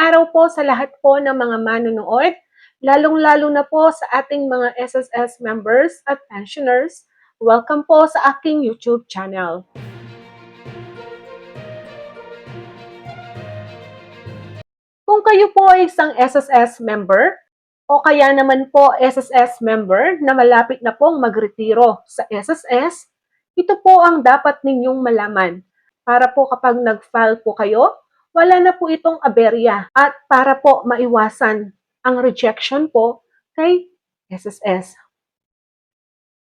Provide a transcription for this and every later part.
araw po sa lahat po ng mga manonood, lalong-lalo na po sa ating mga SSS members at pensioners. Welcome po sa aking YouTube channel. Kung kayo po ay isang SSS member o kaya naman po SSS member na malapit na pong magretiro sa SSS, ito po ang dapat ninyong malaman para po kapag nag-file po kayo, wala na po itong aberya at para po maiwasan ang rejection po kay SSS.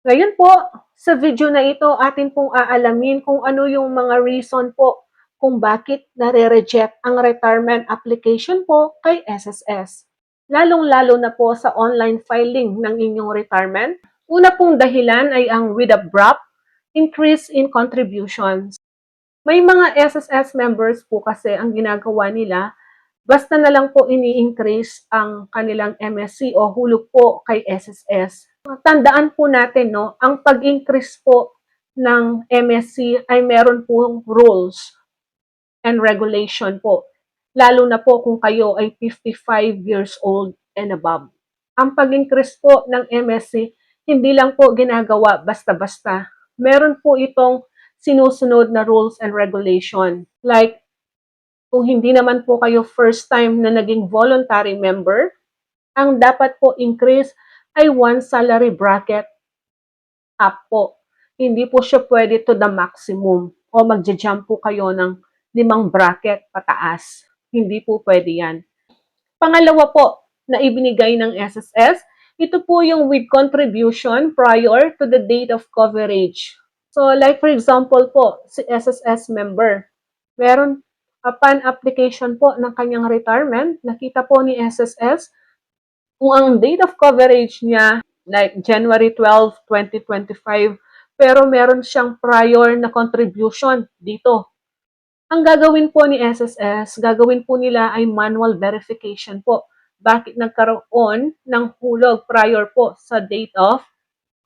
Ngayon po, sa video na ito, atin pong aalamin kung ano yung mga reason po kung bakit nare-reject ang retirement application po kay SSS. Lalong-lalo na po sa online filing ng inyong retirement. Una pong dahilan ay ang with a BRAP, increase in contributions. May mga SSS members po kasi ang ginagawa nila, basta na lang po ini-increase ang kanilang MSC o hulog po kay SSS. Tandaan po natin, no, ang pag-increase po ng MSC ay meron pong rules and regulation po. Lalo na po kung kayo ay 55 years old and above. Ang pag-increase po ng MSC, hindi lang po ginagawa basta-basta. Meron po itong sinusunod na rules and regulation. Like, kung hindi naman po kayo first time na naging voluntary member, ang dapat po increase ay one salary bracket up po. Hindi po siya pwede to the maximum o magja-jump po kayo ng limang bracket pataas. Hindi po pwede yan. Pangalawa po na ibinigay ng SSS, ito po yung with contribution prior to the date of coverage. So like for example po, si SSS member, meron upon application po ng kanyang retirement, nakita po ni SSS kung ang date of coverage niya like January 12, 2025, pero meron siyang prior na contribution dito. Ang gagawin po ni SSS, gagawin po nila ay manual verification po. Bakit nagkaroon ng hulog prior po sa date of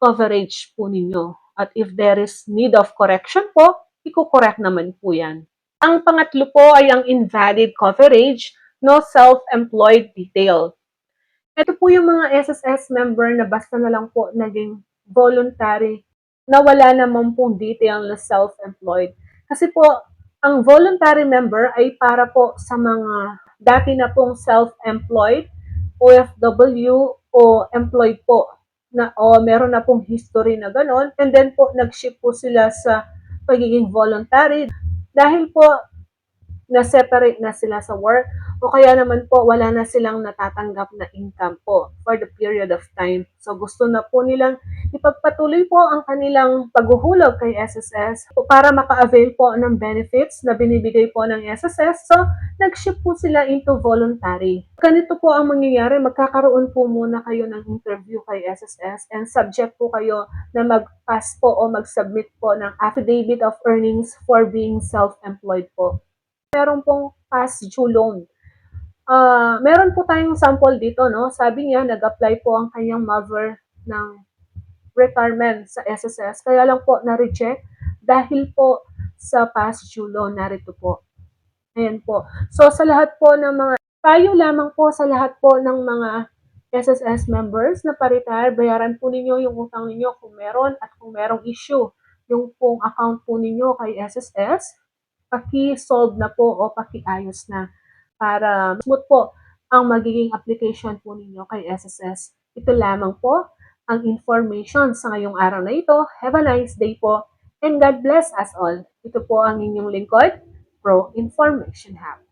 coverage po ninyo. At if there is need of correction po, iko-correct naman po yan. Ang pangatlo po ay ang invalid coverage, no self-employed detail. Ito po yung mga SSS member na basta na lang po naging voluntary na wala naman pong detail na self-employed. Kasi po, ang voluntary member ay para po sa mga dati na pong self-employed, OFW o employed po na o meron na pong history na ganon. And then po nag-shift po sila sa pagiging voluntary. Dahil po na-separate na sila sa work o kaya naman po wala na silang natatanggap na income po for the period of time. So gusto na po nilang ipagpatuloy po ang kanilang paghuhulog kay SSS para maka-avail po ng benefits na binibigay po ng SSS. So nag-shift po sila into voluntary. Ganito po ang mangyayari, magkakaroon po muna kayo ng interview kay SSS and subject po kayo na mag-pass po o mag-submit po ng affidavit of earnings for being self-employed po meron pong past due loan. Uh, meron po tayong sample dito, no? Sabi niya, nag-apply po ang kanyang mother ng retirement sa SSS. Kaya lang po na-reject dahil po sa past due loan. Narito po. Ayan po. So, sa lahat po ng mga, tayo lamang po sa lahat po ng mga SSS members na pa-retire, bayaran po ninyo yung utang ninyo kung meron at kung merong issue yung pong account po ninyo kay SSS paki-solve na po o paki-ayos na para smooth po ang magiging application po ninyo kay SSS. Ito lamang po ang information sa ngayong araw na ito. Have a nice day po and God bless us all. Ito po ang inyong lingkod, Pro Information Hub.